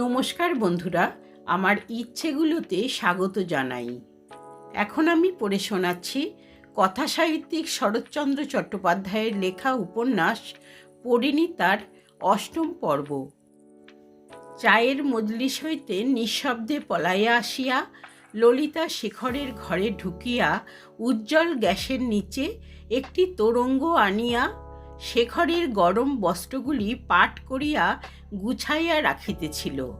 নমস্কার বন্ধুরা, আমার ইচ্ছেগুলোতে স্বাগত জানাই। এখন আমি পড়ে শোনাচ্ছি কথা সাহিত্যিক শরৎচন্দ্র চট্টোপাধ্যায়ের লেখা উপন্যাস পরিণীতার অষ্টম পর্ব। চায়ের মজলিস হইতে নিঃশব্দে পলাইয়া আসিয়া ললিতা শেখরের ঘরে ঢুকিয়া উজ্জ্বল গ্যাসের নিচে একটি তোরঙ্গ আনিয়া শেখরের গরম বস্ত্রগুলি পাট করিয়া গুছাইয়া রাখিতেছিল।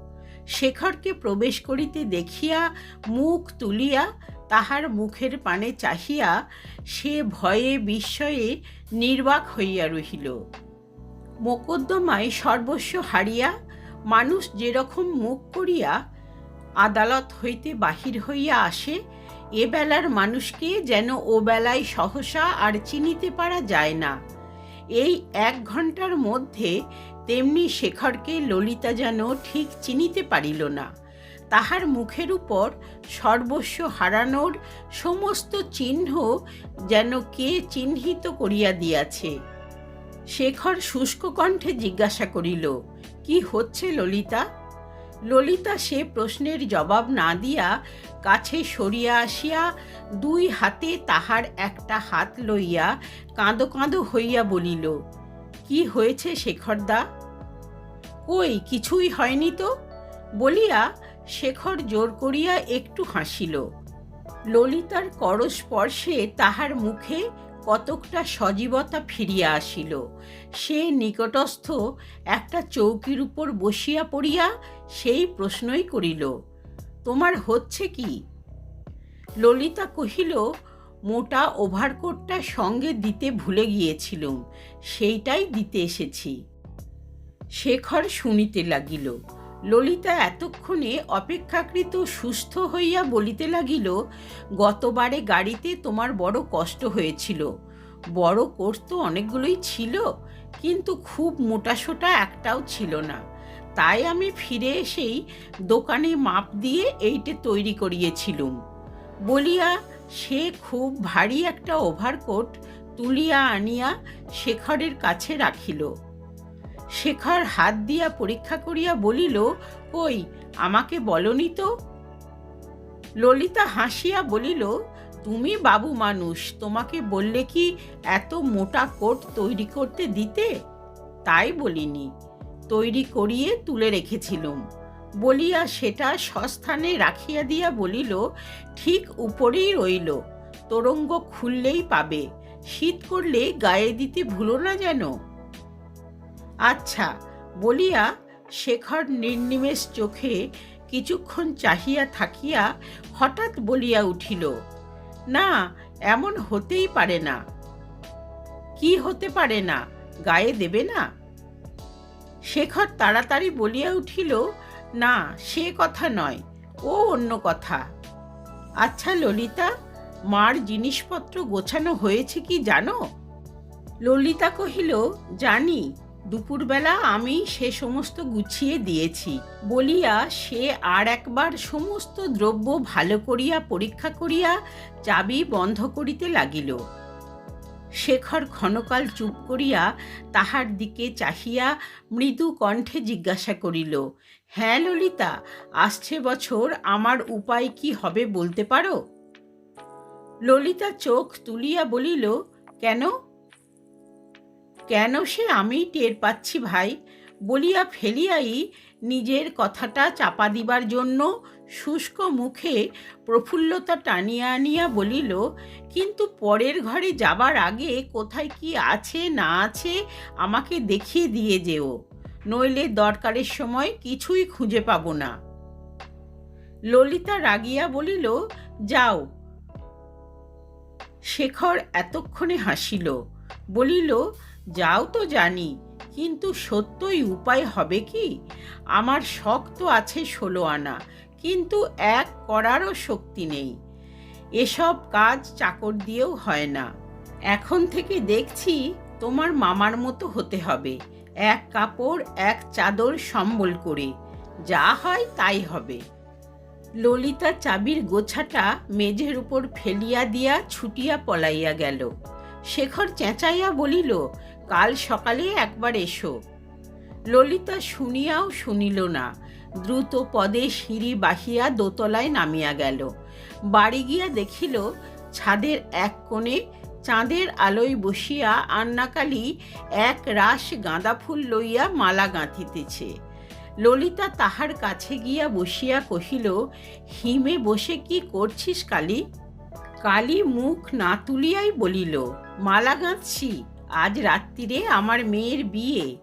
শেখরকে প্রবেশ করিতে দেখিয়া মুখ তুলিয়া তাহার মুখের পানে চাহিয়া সে ভয়ে বিস্ময়ে নির্বাক হইয়া রহিল। মোকদ্দমায় সর্বস্ব হারিয়া মানুষ যেরকম মুখ করিয়া আদালত হইতে বাহির হইয়া আসে এবেলার মানুষকে যেন ও বেলায় সহসা আর চিনিতে পারা যায় না। এই এক ঘণ্টার মধ্যে তেমনি শেখরকে ললিতা যেন ঠিক চিনিতে পারিল না। তাহার মুখের উপর সর্বস্ব হারানোর সমস্ত চিহ্ন যেন কে চিহ্নিত করিয়া দিয়াছে। শেখর শুষ্ক কণ্ঠে জিজ্ঞাসা করিল, কি হচ্ছে ললিতা? ললিতা সে প্রশ্নের জবাব না দিয়া কাছে সরিয়া আসিয়া দুই হাতে তাহার একটা হাত লইয়া কাঁদো কাঁদো হইয়া বলিল, কি হয়েছে শেখরদা? কই, কিছুই হয়নি তো? বলিয়া শেখর জোর করিয়া একটু হাসিল। ললিতার করস্পর্শে তাহার মুখে কতকটা সজীবতা ফিরিয়া আসিল। সে নিকটস্থ একটা চৌকির উপর বসিয়া পড়িয়া সেই প্রশ্নই করিল, তোমার হচ্ছে কি? ললিতা কহিল, মোটা ওভারকোটটা সঙ্গে দিতে ভুলে গিয়েছিলুম, সেইটাই দিতে এসেছি। শেখর শুনিতে লাগিল ললিতা এতক্ষণে অপেক্ষাকৃত সুস্থ হইয়া বলিতে লাগিল, গতবারে গাড়িতে তোমার বড় কষ্ট হয়েছিল। বড় কোর্স তো অনেকগুলোই ছিল, কিন্তু খুব মোটাসোটা একটাও ছিল না। তাই আমি ফিরে এসেই দোকানে মাপ দিয়ে এইটে তৈরি করিয়েছিলুম। বলিয়া সে খুব ভারী একটা ওভারকোট তুলিয়া আনিয়া শেখরের কাছে রাখিল। শেখর হাত দিয়া পরীক্ষা করিয়া বলিল, কই, আমাকে বলনি তো? ললিতা হাসিয়া বলিল, তুমি বাবু মানুষ, তোমাকে বললে কি এত মোটা কোট তৈরি করতে দিতে? তাই বলিনি, তৈরি করিয়ে তুলে রেখেছিলুম। বলিয়া সেটা সস্থানে রাখিয়া দিয়া বলিল, ঠিক উপরেই রইল, তোরঙ্গ খুললেই পাবে, শীত করলে গায়ে দিতে ভুলো না যেন? আচ্ছা বলিয়া শেখর নির্নিমেষ চোখে কিছুক্ষণ চাহিয়া থাকিয়া হঠাৎ বলিয়া উঠিল, না, এমন হতেই পারে না। কি হতে পারে না? গায়ে দেবে না? শেখর তাড়াতাড়ি বলিয়া উঠিল, না, সে কথা নয়, ও অন্য কথা। আচ্ছা ললিতা, মার জিনিসপত্র গোছানো হয়েছে কি জানো? ললিতা কহিল, জানি। দুপুরবেলা আমি সে সমস্ত গুছিয়ে দিয়েছি। বলিয়া সে আর একবার সমস্ত দ্রব্য ভালো করিয়া, পরীক্ষা করিয়া চাবি বন্ধ করিতে লাগিল। শেখর ক্ষণকাল চুপ করিয়া তাহার দিকে চাহিয়া মৃদু কণ্ঠে জিজ্ঞাসা করিল হ্যাঁ ললিতা, আসছে বছর আমার উপায় কি হবে বলতে পারো? ললিতা চোখ তুলিয়া বলিল, কেন? কেন সে আমি টের পাচ্ছি ভাই? বলিয়া ফেলিয়াই নিজের কথাটা চাপা দিবার জন্য শুষ্ক মুখে প্রফুল্লতা টানিয়া আনিয়া বলিল, কিন্তু পরের ঘরে যাবার আগে কোথায় কি আছে না আছে আমাকে দেখিয়ে দিয়ে যেও, নইলে দরকারের সময় কিছুই খুঁজে পাব না। ললিতা রাগিয়া বলিল, যাও। শেখর এতক্ষণে হাসিল, বলিল যাও তো জানি, কিন্তু সত্যই উপায় হবে কি? আমার শখ তো আছে ষোলো আনা, কিন্তু এক করারও শক্তি নেই। এসব কাজ চাকর দিয়েও হয় না। এখন থেকে দেখছি তোমার মামার মতো হতে হবে। এক কাপড়, এক চাদর সম্বল করে। যা হয় তাই হবে। ললিতা চাবির গোছাটা মেঝের উপর ফেলিয়া দিয়া ছুটিয়া পলাইয়া গেল। শেখর চেঁচাইয়া বলিল, কাল সকালে একবার এসো। ললিতা শুনিয়াও শুনিল না। দ্রুত পদে সিঁড়ি বাহিয়া দোতলায় নামিয়া গেল। বাড়ি গিয়া দেখিল, ছাদের এক কোণে চাঁদের আলোয় বসিয়া আন্নাকালি এক রাস গাঁদা ফুল লইয়া মালা গাঁথিতেছে। ললিতা তাহার কাছে গিয়া বসিয়া কহিল, হিমে বসে কি করছিস কালী? কালী মুখ না তুলিয়াই বলিল মালা গাঁথছি আজ রাত্রিরে আমার মেয়ের বিয়ে।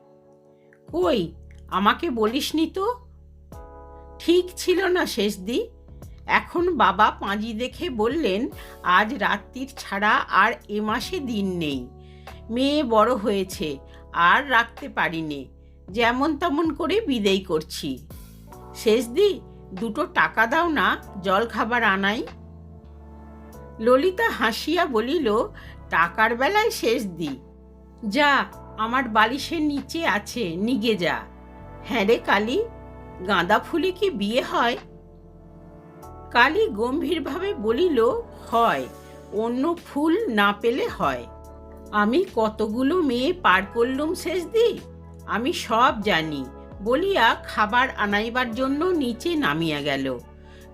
কই, আমাকে বলিসনি তো? ঠিক ছিল না শেষদি। এখন বাবা পাঁজি দেখে বললেন, আজ রাত্রির ছাড়া আর এ মাসে দিন নেই। মেয়ে বড় হয়েছে, আর রাখতে পারিনে। যেমন তেমন করে বিদেয় করছি। শেষদি, দুটো টাকা দাও না জল খাবার আনাই। ললিতা হাসিয়া বলিল, টাকার বেলায় শেষ দি। যা, আমার বালিশের নিচে আছে, নিগে যা। হ্যাঁ রে কালি, গাঁদা ফুলে কি বিয়ে হয়? কালী গম্ভীরভাবে বলিল, হয়, অন্য ফুল না পেলে হয়। আমি কতগুলো মেয়ে পার করলুম শেষ দি? আমি সব জানি। বলিয়া খাবার আনাইবার জন্য নিচে নামিয়া গেল।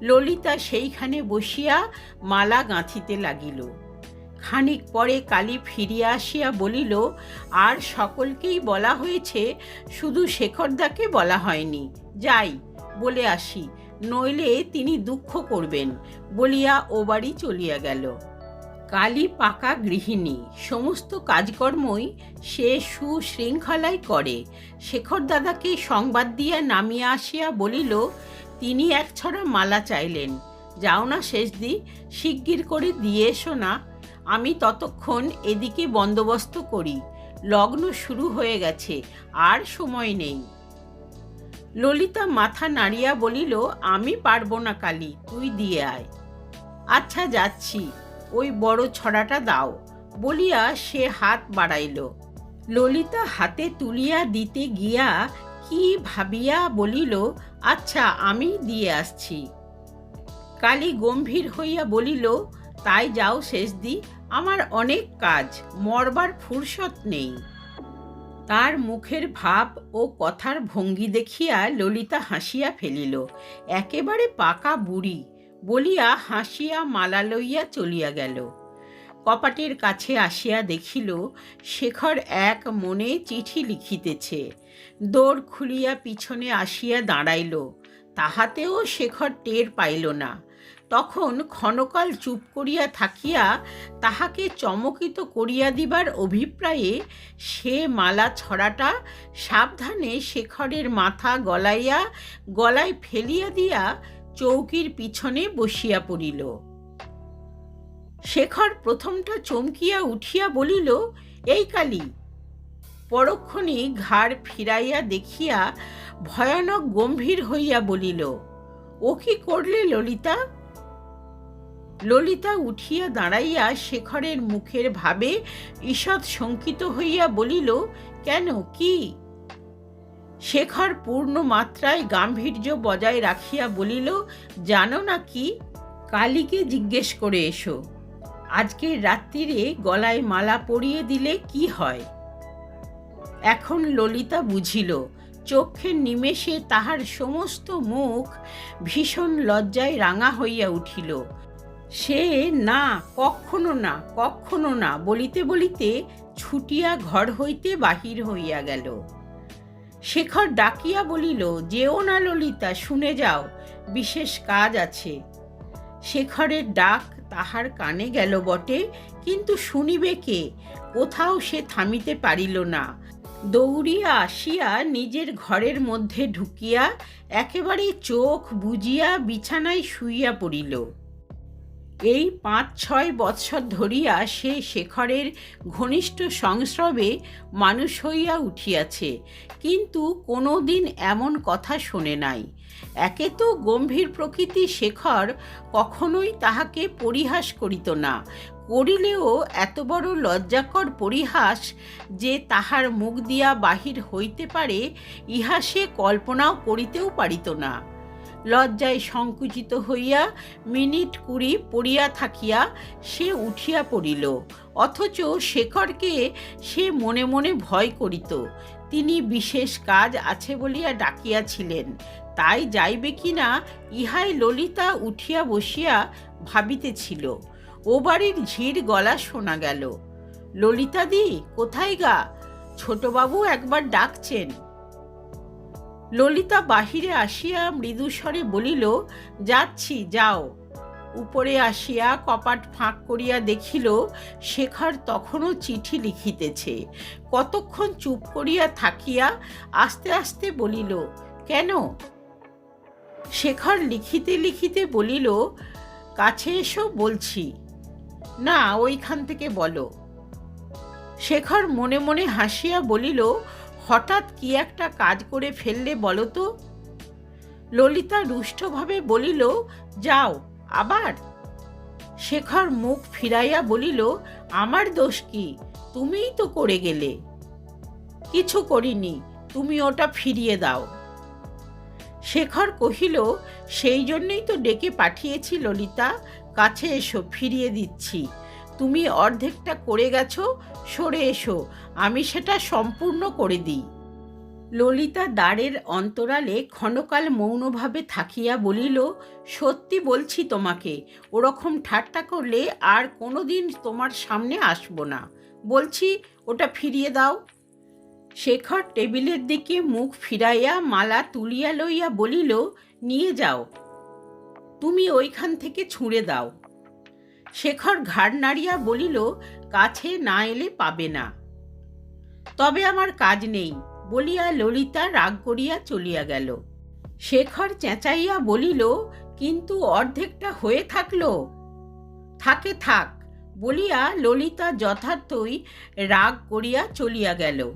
ললিতা সেইখানে বসিয়া মালা গাঁথিতে লাগিল। খানিক পরে কালী ফিরিয়া আসিয়া বলিল, আর সকলকেই বলা হয়েছে, শুধু শেখরদাকে বলা হয়নি। যাই, বলে আসি। নইলে তিনি দুঃখ করবেন। বলিয়া ও বাড়ি চলিয়া গেল। কালী পাকা গৃহিণী, সমস্ত কাজকর্মই সে সুশৃঙ্খলায় করে। শেখর দাদাকে সংবাদ দিয়া নামিয়া আসিয়া বলিল তিনি এক ছড়া মালা চাইলেন। যাও না শেষ দি শিগগির করে দিয়ে এসো না। আমি ততক্ষণ এদিকে বন্দোবস্ত করি। লগ্ন শুরু হয়ে গেছে, আর সময় নেই। ললিতা মাথা নাড়িয়া বলিল, আমি পারব না কালী, তুই দিয়ে আয়। আচ্ছা যাচ্ছি, ওই বড় ছড়াটা দাও। বলিয়া সে হাত বাড়াইল। ললিতা হাতে তুলিয়া দিতে গিয়া কি ভাবিয়া বলিল আচ্ছা আমি দিয়ে আসছি। কালী গম্ভীর হইয়া বলিল, তাই যাও শেষ দি আমার অনেক কাজ, মরবার ফুরসত নেই। তার মুখের ভাব ও কথার ভঙ্গি দেখিয়া ললিতা হাসিয়া ফেলিল, একেবারে পাকা বুড়ি। বলিয়া হাসিয়া মালা লইয়া চলিয়া গেল। কপাটের কাছে আসিয়া দেখিল, শেখর এক মনে চিঠি লিখিতেছে দৌড় খুলিয়া পিছনে আসিয়া দাঁড়াইল, তাহাতেও শেখর টের পাইল না। তখন ক্ষণকাল চুপ করিয়া থাকিয়া তাহাকে চমকিত করিয়া দিবার অভিপ্রায়ে সে মালা ছড়াটা সাবধানে শেখরের মাথা গলাইয়া গলায় ফেলিয়া দিয়া চৌকির পিছনে বসিয়া পড়িল। শেখর প্রথমটা চমকিয়া উঠিয়া বলিল, এই কালী পরক্ষণে ঘাড় ফিরাইয়া দেখিয়া ভয়ানক গম্ভীর হইয়া বলিল, ও কি করলে ললিতা? ললিতা উঠিয়া দাঁড়াইয়া শেখরের মুখের ভাবে ঈষৎ শঙ্কিত হইয়া বলিল, কেন, কি? শেখর পূর্ণ মাত্রায় গাম্ভীর্য বজায় রাখিয়া বলিল, জানো না কি, কালীকে জিজ্ঞেস করে এসো। আজকের রাত্রিরে গলায় মালা পরিয়ে দিলে কি হয়? এখন ললিতা বুঝিল চক্ষের নিমেষে তাহার সমস্ত মুখ ভীষণ লজ্জায় রাঙা হইয়া উঠিল। সে, না, কখনো না কখনো না, বলিতে বলিতে ছুটিয়া ঘর হইতে বাহির হইয়া গেল। শেখর ডাকিয়া বলিল, যেও না ললিতা, শুনে যাও, বিশেষ কাজ আছে। শেখরের ডাক তাহার কানে গেল বটে, কিন্তু শুনিবে কে? কোথাও সে থামিতে পারিল না। দৌড়িয়া আসিয়া নিজের ঘরের মধ্যে ঢুকিয়া একেবারে চোখ বুজিয়া বিছানায় শুইয়া পড়িল। এই পাঁচ ছয় বৎসর ধরিয়া সে শেখরের ঘনিষ্ঠ সংস্রবে মানুষ হইয়া উঠিয়াছে, কিন্তু কোনো দিন এমন কথা শোনে নাই। একে তো গম্ভীর প্রকৃতি শেখর কখনোই তাহাকে পরিহাস করিত না করিলেও এত বড় লজ্জাকর পরিহাস যে তাহার মুখ দিয়া বাহির হইতে পারে, ইহা সে কল্পনাও করিতেও পারিত না। লজ্জায় সংকুচিত হইয়া মিনিট কুড়ি পড়িয়া থাকিয়া সে উঠিয়া পড়িল, অথচ শেখরকে সে মনে মনে ভয় করিত। তিনি বিশেষ কাজ আছে বলিয়া ডাকিয়াছিলেন, তাই যাইবে কিনা ইহাই ললিতা উঠিয়া বসিয়া ভাবিতেছিল। ও বাড়ির ঝির গলা শোনা গেল। ললিতাদি কোথায় গা? ছোটবাবু একবার ডাকছেন। ললিতা বাহিরে আসিয়া মৃদুস্বরে বলিল, যাচ্ছি, যাও। উপরে আসিয়া কপাট ফাঁক করিয়া দেখিল, শেখর তখনও চিঠি লিখিতেছে। কতক্ষণ চুপ করিয়া থাকিয়া আস্তে আস্তে বলিল, কেন? শেখর লিখিতে লিখিতে বলিল, কাছে এসো বলছি। না, ওইখান থেকে বলো। শেখর মনে মনে হাসিয়া বলিল, হঠাৎ কি একটা কাজ করে ফেললে বলো তো? ললিতা রুষ্টভাবে বলিল, যাও, আবার? শেখর মুখ ফিরাইয়া বলিল, আমার দোষ কি? তুমিই তো করে গেলে। কিছু করিনি, তুমি ওটা ফিরিয়ে দাও। শেখর কহিল, সেই জন্যই তো ডেকে পাঠিয়েছি ললিতা। কাছে এসো, ফিরিয়ে দিচ্ছি। তুমি অর্ধেকটা করে গেছো, সরে এসো, আমি সেটা সম্পূর্ণ করে দিই। ললিতা দ্বারের অন্তরালে ক্ষণকাল মৌনভাবে থাকিয়া বলিল, সত্যি বলছি তোমাকে, ওরকম ঠাট্টা করলে আর কোনোদিন তোমার সামনে আসব না। বলছি, ওটা ফিরিয়ে দাও। শেখর টেবিলের দিকে মুখ ফিরাইয়া মালা তুলিয়া লইয়া বলিল, নিয়ে যাও। তুমি ওইখান থেকে ছুঁড়ে দাও। শেখর ঘাড় নাড়িয়া বলিল, কাছে না এলে পাবে না। তবে আমার কাজ নেই। বলিয়া ললিতা রাগ করিয়া চলিয়া গেল। শেখর চেঁচাইয়া বলিল, কিন্তু অর্ধেকটা হয়ে থাকল? থাকে থাক। বলিয়া ললিতা যথার্থই রাগ করিয়া চলিয়া গেল।